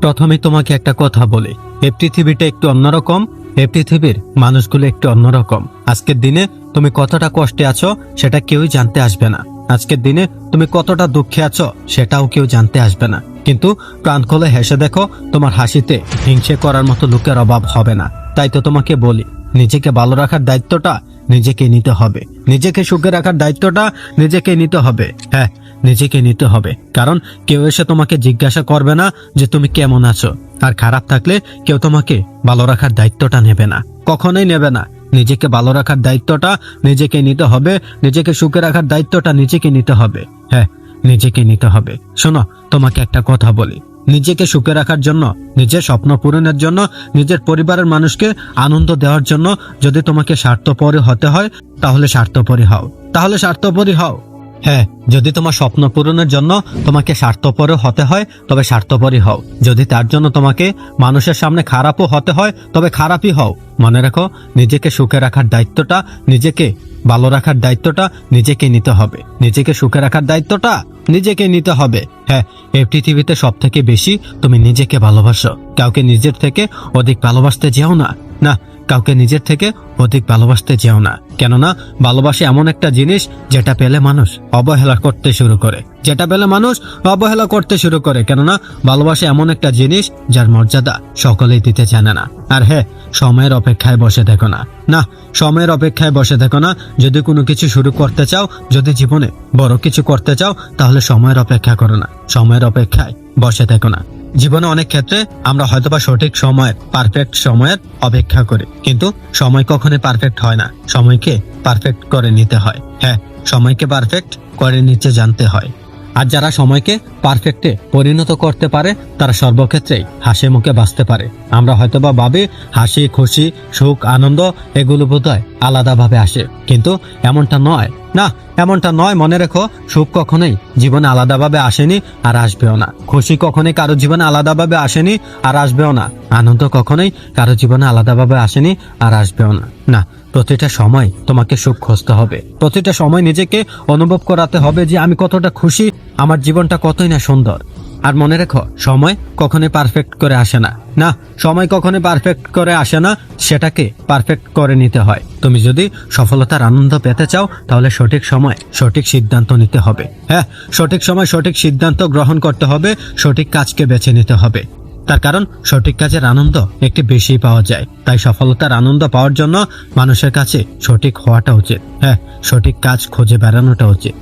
প্রথমে তোমাকে একটা কথা বলি। এই পৃথিবীটা একটু অন্যরকম, এই পৃথিবীর মানুষগুলো একটু অন্যরকম। আজকের দিনে তুমি কতটা কষ্টে আছো সেটা কেউই জানতে আসবে না। আজকের দিনে তুমি কতটা দুঃখে আছো সেটাও কেউ জানতে আসবে না। কিন্তু প্রাণ খুলে হেসে দেখো, তোমার হাসিতে হিংসে করার মতো লোকের অভাব হবে না। তাই তো তোমাকে বলি, নিজেকে ভালো রাখার দায়িত্বটা নিজেকে নিতে হবে। নিজেকে সুখে রাখার দায়িত্বটা নিজেকে নিতে হবে। হ্যাঁ নিজেকে নিতে হবে। কারণ কেউ এসে তোমাকে জিজ্ঞাসা করবে না যে তুমি কেমন আছো। আর খারাপ থাকলে কেউ তোমাকে ভালো রাখার দায়িত্বটা নেবে না। কখনোই নেবে না। নিজেকে ভালো রাখার দায়িত্বটা নিজেকে নিতে হবে। নিজেকে সুখে রাখার দায়িত্বটা নিজেকে নিতে হবে। হ্যাঁ নিজেকে নিতে হবে। শোনো, তোমাকে একটা কথা বলি। নিজেকে সুখে রাখার জন্য, নিজের স্বপ্ন পূরণের জন্য, নিজের পরিবারের মানুষকে আনন্দ দেওয়ার জন্য যদি তোমাকে স্বার্থপরী হতে হয়, তাহলে স্বার্থপরী হও। তাহলে স্বার্থপরী হও। হ্যাঁ যদি তোমার স্বপ্ন পূরণের জন্য তোমাকে স্বার্থপরও হতে হয়, তবে স্বার্থপরই হও। যদি তার জন্য তোমাকে মানুষের সামনে খারাপও হতে হয়, তবে খারাপই হও। মনে রাখো, নিজেকে সুখে রাখার দায়িত্বটা নিজেকে, ভালো রাখার দায়িত্বটা নিজেকে নিতে হবে। নিজেকে সুখে রাখার দায়িত্বটা নিজেকে নিতে হবে। হ্যাঁ এই পৃথিবীতে সব থেকে বেশি তুমি নিজেকে ভালোবাসো। কাউকে নিজের থেকে অধিক ভালোবাসতে যেও না। না কাউকে নিজের থেকে অধিক ভালোবাসতে যেও না। কেননা, ভালোবাসা এমন একটা জিনিস যেটা পেলে মানুষ অবহেলা করতে শুরু করে। যেটা পেলে মানুষ অবহেলা করতে শুরু করে। কেননা, ভালোবাসা এমন একটা জিনিস যার মর্যাদা সকলেই দিতে জানে না। আর হ্যাঁ সময়ের অপেক্ষায় বসে দেখো না। না, সময়ের অপেক্ষায় বসে দেখো না। যদি কোনো কিছু শুরু করতে চাও, যদি জীবনে বড় কিছু করতে চাও, তাহলে সময়ের অপেক্ষা করো না। সময়ের অপেক্ষায় বসে দেখো না। জীবনে অনেক ক্ষেত্রে আমরা হয়তোবা সঠিক সময় পারফেক্ট সময়ের অপেক্ষা করি। কিন্তু সময় কখনোই পারফেক্ট হয় না। সময়কে পারফেক্ট করে নিতে হয়। হ্যাঁ সময়কে পারফেক্ট করে নিতে জানতে হয়। আর যারা সময়কে পারফেক্টে পরিণত করতে পারে, তারা সর্বক্ষেত্রেই হাসি মুখে বাঁচতে পারে। আমরা হয়তোবা ভাবি, হাসি, খুশি, সুখ, আনন্দ, এগুলো বোধহয় আলাদাভাবে আসে। কিন্তু এমনটা নয়। না, এমনটা নয়, মনে রেখো, সুখ কখনোই জীবনে আলাদাভাবে আসেনি আর আসবেও না। খুশি কখনোই কারও জীবনে আলাদাভাবে আসেনি আর আসবেও না। আনন্দ কখনোই কারও জীবনে আলাদাভাবে আসেনি আর আসবেও না। না, প্রতিটা সময় তোমাকে সুখ খুঁজতে হবে। প্রতিটা সময় নিজেকে অনুভব করাতে হবে যে আমি কতটা খুশি আমার জীবনটা কতই না সুন্দর। আর মনে রেখো, সময় কখনোই পারফেক্ট করে আসে না। না, সময় কখনোই পারফেক্ট করে আসে না, সেটাকে পারফেক্ট করে নিতে হয়। তুমি যদি সফলতার আনন্দ পেতে চাও, তাহলে সঠিক সময় সঠিক সিদ্ধান্ত নিতে হবে। হ্যাঁ সঠিক সময় সঠিক সিদ্ধান্ত গ্রহণ করতে হবে, সঠিক কাজকে বেছে নিতে হবে। তার কারণ, সঠিক কাজের আনন্দ একটি বেশি পাওয়া যায়। তাই সফলতার আনন্দ পাওয়ার জন্য মানুষের কাছে সঠিক হওয়াটা উচিত। হ্যাঁ সঠিক কাজ খুঁজে বেড়ানোটা উচিত।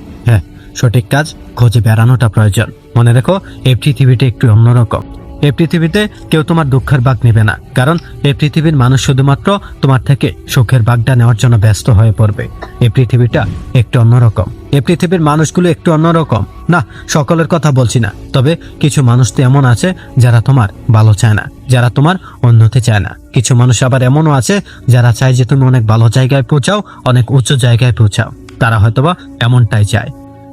সঠিক কাজ খুঁজে বেড়ানোটা প্রয়োজন। মনে রেখো, এই পৃথিবীটা একটু অন্যরকম। এই পৃথিবীতে কেউ তোমার দুঃখের ভাগ নেবে না, কারণ এই পৃথিবীর মানুষ শুধুমাত্র তোমার থেকে সুখের ভাগটা নেওয়ার জন্য ব্যস্ত হয়ে পড়বে। এই পৃথিবীটা একটু অন্যরকম। এই পৃথিবীর মানুষগুলো একটু অন্যরকম। না, সকলের কথা বলছি না, তবে কিছু মানুষ তো এমন আছে যারা তোমার ভালো চায় না, যারা তোমার উন্নতি চায় না। কিছু মানুষ আবার এমনও আছে যারা চায় যে তুমি অনেক ভালো জায়গায় পৌঁছাও, অনেক উচ্চ জায়গায় পৌঁছাও। তারা হয়তোবা এমনটাই চায়।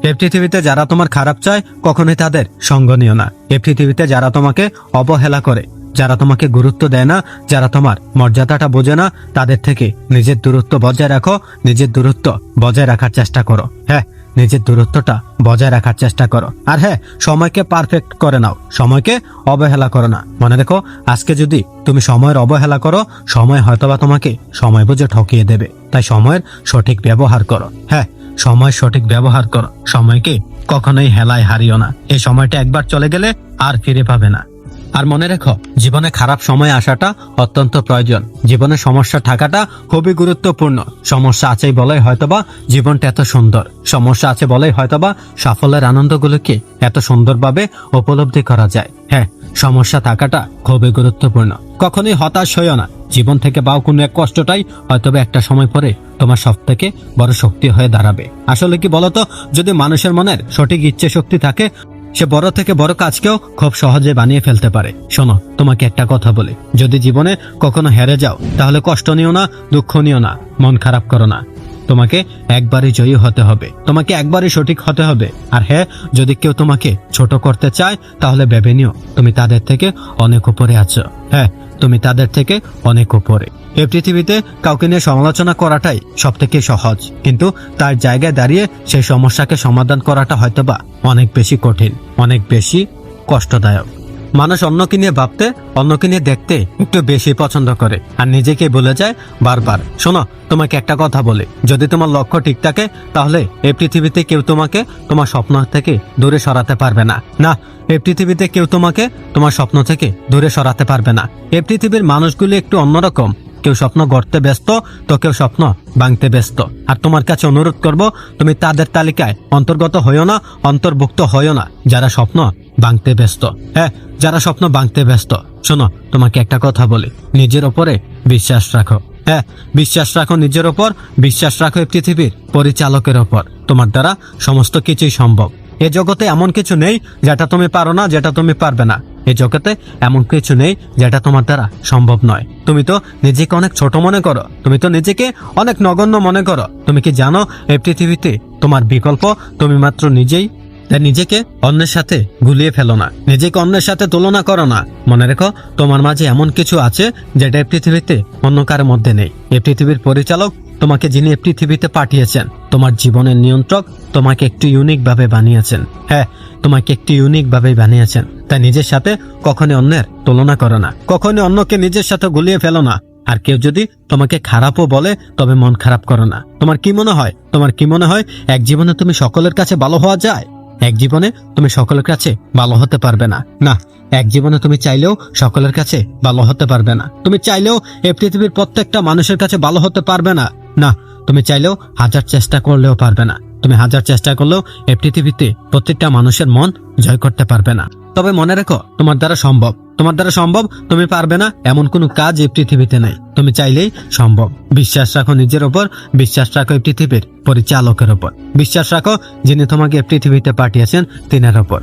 এই পৃথিবীতে যারা তোমার খারাপ চায়, কখনোই তাদের সঙ্গ নিও না। এই পৃথিবীতে যারা তোমাকে অবহেলা করে, যারা তোমাকে গুরুত্ব দেয় না, যারা তোমার মর্যাদাটা বোঝে না, তাদের থেকে নিজের দূরত্ব বজায় রাখো, নিজের দূরত্ব বজায় রাখার চেষ্টা করো। হ্যাঁ নিজের দূরত্বটা বজায় রাখার চেষ্টা করো। আর হ্যাঁ সময়কে পারফেক্ট করে নাও, সময়কে অবহেলা করো না। মনে রেখো, আজকে যদি তুমি সময়ের অবহেলা করো, সময় হয়তোবা তোমাকে সময় বুঝে ঠকিয়ে দেবে। তাই সময়ের সঠিক ব্যবহার করো। হ্যাঁ সময় সঠিক ব্যবহার করো সময়কে কখনোই হেলায় হারিও না। এই সময়টা একবার চলে গেলে আর ফিরে পাবে না। আর মনে রেখো, জীবনে খারাপ সময় আসাটা অত্যন্ত প্রয়োজন। জীবনে সমস্যা থাকাটা খুবই গুরুত্বপূর্ণ। সমস্যা আছে বলেই হয়তোবা জীবনটা এত সুন্দর। সমস্যা আছে বলেই হয়তোবা সাফল্যের আনন্দগুলোকে এত সুন্দরভাবে উপলব্ধি করা যায়? হ্যাঁ সমস্যা থাকাটা খুবই গুরুত্বপূর্ণ। কখনোই হতাশ হইও না। জীবন থেকে পাও কোনো এক কষ্টটাই হয়তো একটা সময় পরে তোমার সব থেকে বড় শক্তি হয়ে দাঁড়াবে। আসলে কি বলতো? যদি মানুষের মনের সঠিক ইচ্ছে শক্তি থাকে, সে বড় থেকে বড় কাজকেও খুব সহজে বানিয়ে ফেলতে পারে। শোনো, তোমাকে একটা কথা বলি। যদি জীবনে কখনো হেরে যাও, তাহলে কষ্ট নিও না, দুঃখ নিও না, মন খারাপ করো না। তোমাকে একবারই জয়ী হতে হবে। তোমাকে একবারই সঠিক হতে হবে। আর হ্যাঁ যদি কেউ তোমাকে ছোট করতে চায়, তাহলে ভেবে নিও, তুমি তাদের থেকে অনেক উপরে আছো। হ্যাঁ তুমি তাদের থেকে অনেক উপরে। এই পৃথিবীতে কাউকে নিয়ে সমালোচনা করাটাই সব থেকে সহজ। কিন্তু তার জায়গায় দাঁড়িয়ে সেই সমস্যাকে সমাধান করাটা হয়তোবা অনেক বেশি কঠিন, অনেক বেশি কষ্টদায়ক। মানুষ অন্যকে নিয়ে ভাবতে, অন্যকে নিয়ে দেখতে একটু বেশি পছন্দ করে। আর নিজেকে বলে যায় বারবার, শোনো, তোমাকে একটা কথা বলে। যদি তোমার লক্ষ্য ঠিক থাকে, তাহলে এই পৃথিবীতে কেউ তোমাকে তোমার স্বপ্ন থেকে দূরে সরাতে পারবে না। না এই পৃথিবীতে কেউ তোমাকে তোমার স্বপ্ন থেকে দূরে সরাতে পারবে না। এই পৃথিবীর মানুষগুলি একটু অন্যরকম। কেউ স্বপ্ন গড়তে ব্যস্ত, তো কেউ স্বপ্ন ভাঙতে ব্যস্ত। আর তোমার কাছে অনুরোধ করব, তুমি তাদের তালিকায় অন্তর্গত হইও না, অন্তর্ভুক্ত হইও না। যারা স্বপ্ন ভাঙতে ব্যস্ত। হ্যাঁ যারা স্বপ্ন ভাঙতে ব্যস্ত, শোনো, তোমাকে একটা কথা বলি। নিজের ওপরে বিশ্বাস রাখো। হ্যাঁ বিশ্বাস রাখো নিজের ওপর, বিশ্বাস রাখো এই পৃথিবীর পরিচালকের ওপর। তোমার দ্বারা সমস্ত কিছুই সম্ভব। এ জগতে এমন কিছু নেই যেটা তুমি পারো না, যেটা তুমি পারবে না। এই জগতে এমন কিছু নেই যেটা তোমার দ্বারা সম্ভব নয়। তুমি তো নিজেকে অনেক ছোট মনে করো। তুমি তো নিজেকে অনেক নগণ্য মনে করো। তুমি কি জানো এই পৃথিবীতে তোমার বিকল্প তুমি মাত্র নিজেই তাই নিজেকে অন্যের সাথে গুলিয়ে ফেলো না। নিজেকে অন্যের সাথে তুলনা করো না। মনে রেখো, তোমার মাঝে এমন কিছু আছে যেটা এই পৃথিবীতে অন্য কারোর মধ্যে নেই। এই পৃথিবীর পরিচালক তোমাকে যিনি পৃথিবীতে পাঠিয়েছেন, তোমার জীবনের নিয়ন্ত্রক তোমাকে একটু ইউনিক ভাবে বানিয়েছেন। হ্যাঁ তোমাকে একটু ইউনিক ভাবে বানিয়েছেন। তাই নিজের সাথে কখনই অন্যের তুলনা করো না। কখনই অন্যকে নিজের সাথে গুলিয়ে ফেলো না। আর কেউ যদি তোমাকে খারাপও বলে, তবে মন খারাপ করো না। তোমার কি মনে হয়? তোমার কি মনে হয়, এক জীবনে তুমি সকলের কাছে ভালো হওয়া যায়? এক জীবনে তুমি সকলের কাছে ভালো হতে পারবে না। না, এক জীবনে তুমি চাইলেও সকলের কাছে ভালো হতে পারবে না। তুমি চাইলেও এ পৃথিবীর প্রত্যেকটা মানুষের কাছে ভালো হতে পারবে না। না, তুমি চাইলেও হাজার চেষ্টা করলেও পারবে না। তুমি হাজার চেষ্টা করলেও এ পৃথিবীতে প্রত্যেকটা মানুষের মন জয় করতে পারবে না। তবে মনে রেখো, তোমার দ্বারা সম্ভব। তোমার দ্বারা সম্ভব, তুমি পারবে না এমন কোনো কাজ এই পৃথিবীতে নাই। তুমি চাইলেই সম্ভব। বিশ্বাস রাখো নিজের ওপর, বিশ্বাস রাখো এই পৃথিবীর পরিচালকের ওপর। বিশ্বাস রাখো যিনি তোমাকে পৃথিবীতে পাঠিয়েছেন, তিনার ওপর।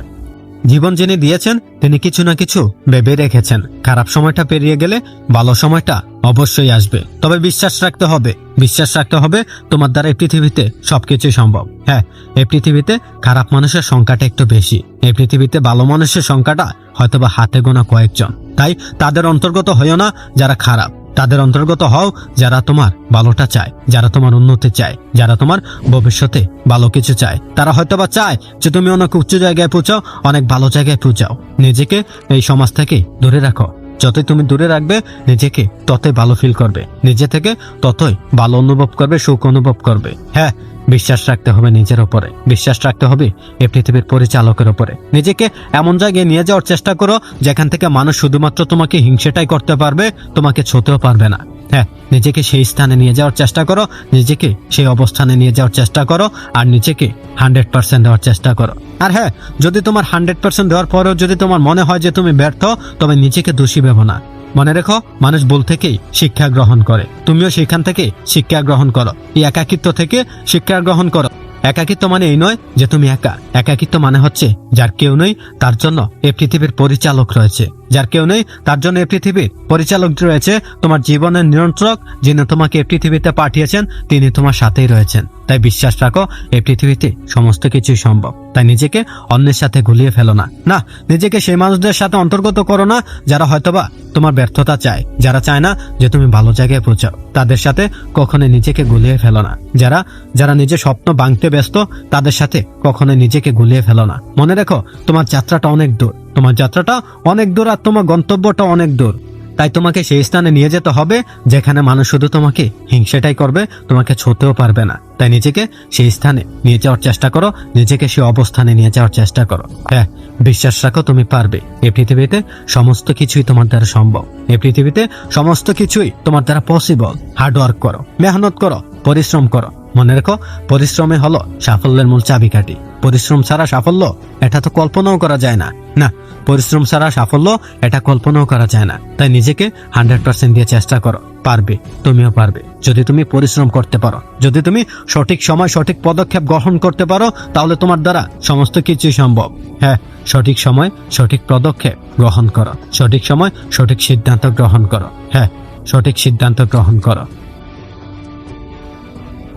জীবন যিনি দিয়েছেন, তিনি কিছু না কিছু ভেবে রেখেছেন। খারাপ সময়টা পেরিয়ে গেলে ভালো সময়টা অবশ্যই আসবে। তবে বিশ্বাস রাখতে হবে। বিশ্বাস রাখতে হবে তোমার দ্বারা এই পৃথিবীতে সবকিছুই সম্ভব। হ্যাঁ এই পৃথিবীতে খারাপ মানুষের সংখ্যাটা একটু বেশি। এই পৃথিবীতে ভালো মানুষের সংখ্যাটা হয়তোবা হাতে গোনা কয়েকজন। তাই তাদের অন্তর্গত হইও না যারা খারাপ। তাদের অন্তর্গত হও যারা তোমার ভালোটা চায়, যারা তোমার উন্নতি চায়, যারা তোমার ভবিষ্যতে ভালো কিছু চায়। তারা হয়তোবা চায় যে তুমি অনেক উচ্চ জায়গায় পৌঁছাও, অনেক ভালো জায়গায় পৌঁছাও। নিজেকে এই সমাজ থেকে দূরে রাখো। যতই তুমি দূরে রাখবে, নিজেকে ততই ভালো ফিল করবে। নিজে থেকে ততই ভালো অনুভব করবে, সুখ অনুভব করবে। হ্যাঁ বিশ্বাস রাখতে হবে নিজের ওপরে। বিশ্বাস রাখতে হবে এই পৃথিবীর পরিচালকের ওপরে। নিজেকে এমন জায়গায় নিয়ে যাওয়ার চেষ্টা করো, যেখান থেকে মানুষ শুধুমাত্র তোমাকে হিংসেটাই করতে পারবে, তোমাকে ছুতেও পারবে না। হ্যাঁ নিজেকে সেই স্থানে নিয়ে যাওয়ার চেষ্টা করো, নিজেকে সেই অবস্থানে নিয়ে যাওয়ার চেষ্টা করো, আর নিজেকে হান্ড্রেড পার্সেন্ট দেওয়ার চেষ্টা করো। আর হ্যাঁ যদি তোমার হান্ড্রেড পার্সেন্ট দেওয়ার পরেও যদি তোমার মনে হয় যে তুমি ব্যর্থ, তবে নিজেকে দোষী ভেবো না। মনে রেখো, মানুষ ভুল থেকেই শিক্ষা গ্রহণ করে। তুমিও সেখান থেকে শিক্ষা গ্রহণ করো। এই একাকিত্ব থেকে শিক্ষা গ্রহণ করো। একাকিত্ব মানে এই নয় যে তুমি একা। একাকিত্ব মানে হচ্ছে যার কেউ নেই, তার জন্য এ পৃথিবীর পরিচালক রয়েছে। যার কেউ নেই, তার জন্য এ পৃথিবীর পরিচালক রয়েছে তোমার জীবনের নিয়ন্ত্রক, যিনি তোমাকে এ পৃথিবীতে পাঠিয়েছেন, তিনি তোমার সাথেই রয়েছেন। তাই বিশ্বাস রাখো, এ পৃথিবীতে সমস্ত কিছুই সম্ভব। তাই নিজেকে অন্যের সাথে গুলিয়ে ফেলো না। না, নিজেকে সেই মানুষদের সাথে অন্তর্গত করো না যারা হয়তোবা তোমার ব্যর্থতা চায়। যারা চায় না যে তুমি ভালো জায়গায় পৌঁছাও। তাদের সাথে কখনো নিজেকে গুলিয়ে ফেলো না। যারা যারা নিজের স্বপ্ন ভাঙতে ব্যস্ত, তাদের সাথে কখনো নিজেকে গুলিয়ে ফেলো না। মনে রেখো, তোমার যাত্রাটা অনেক দূর। তোমার যাত্রাটা অনেক দূর আর তোমার গন্তব্যটা অনেক দূর। তাই তোমাকে সেই স্থানে নিয়ে যেতে হবে, যেখানে মানুষ শুধু তোমাকে হিংসেটাই করবে, তোমাকে ছুতেও পারবে না। তাই নিজেকে সেই স্থানে নিয়ে যাওয়ার চেষ্টা করো, নিজেকে সেই অবস্থানে নিয়ে যাওয়ার চেষ্টা করো। হ্যাঁ বিশ্বাস রাখো তুমি পারবে। এই পৃথিবীতে সমস্ত কিছুই তোমার দ্বারা সম্ভব। এই পৃথিবীতে সমস্ত কিছুই তোমার দ্বারা পসিবল হার্ড ওয়ার্ক করো, মেহনত করো, পরিশ্রম করো। মনে রেখো, পরিশ্রমে হলো সাফল্যের মূল চাবিকাঠি। পরিশ্রম ছাড়া সাফল্য, এটা তো কল্পনাও করা যায় না। না পরিশ্রম ছাড়া সাফল্য এটা কল্পনাও করা যায় না। তাই নিজেকে হান্ড্রেড পার্সেন্ট দিয়ে চেষ্টা করো। পারবে, তুমিও পারবে। যদি তুমি পরিশ্রম করতে পারো, যদি তুমি সঠিক সময় সঠিক পদক্ষেপ গ্রহণ করতে পারো, তাহলে তোমার দ্বারা সমস্ত কিছুই সম্ভব। হ্যাঁ সঠিক সময় সঠিক পদক্ষেপ গ্রহণ করো। সঠিক সময় সঠিক সিদ্ধান্ত গ্রহণ করো। হ্যাঁ সঠিক সিদ্ধান্ত গ্রহণ করো।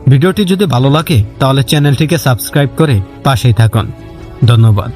ভিডিওটি যদি ভালো লাগে, তাহলে চ্যানেলটিকে সাবস্ক্রাইব করে পাশেই থাকুন। ধন্যবাদ।